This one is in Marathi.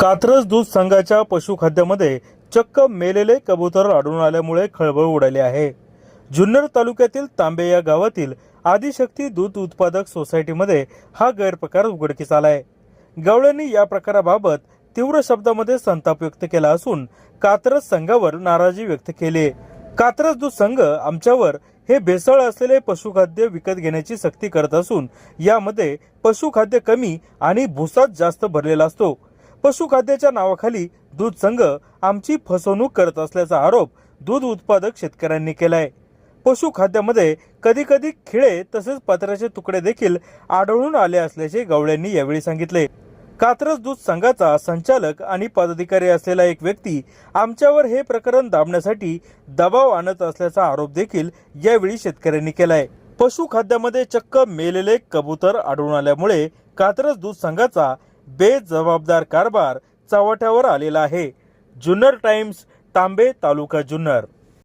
कात्रज दूध संघाच्या पशुखाद्यामध्ये चक्क मेलेले कबूतर आढळून आल्यामुळे खळबळ उडाली आहे. जुन्नर तालुक्यातील तांबे या गावातील आदिशक्ती दूध उत्पादक सोसायटीमध्ये हा गैरप्रकार उघडकीस आलाय. गवळ्यांनी या प्रकाराबाबत तीव्र शब्दामध्ये संताप व्यक्त केला असून कात्रज संघावर नाराजी व्यक्त केली कात्रज दूध संघ आमच्यावर हे भेसळ असलेले पशुखाद्य विकत घेण्याची सक्ती करत असून यामध्ये पशुखाद्य कमी आणि भुसाच जास्त भरलेला असतो. पशुखाद्याच्या नावाखाली दूध संघ आमची फसवणूक करत असल्याचा आरोप दूध उत्पादक शेतकऱ्यांनी केलाय. पशुखाद्यामध्ये कधी कधी खिळे तसेच पत्राचे तुकडे देखील आढळून आले असल्याचे गवळ्यांनी यावेळी सांगितले. कात्रज दूध संघाचा संचालक आणि पदाधिकारी असलेला एक व्यक्ती आमच्यावर हे प्रकरण दाबण्यासाठी दबाव आणत असल्याचा आरोप देखील यावेळी शेतकऱ्यांनी केलाय. पशुखाद्यामध्ये चक्क मेलेले कबूतर आढळून आल्यामुळे कात्रज दूध संघाचा बेजबाबदार कारभार चव्हाट्यावर आलेला आहे. जुन्नर टाइम्स तांबे तालुका जुन्नर.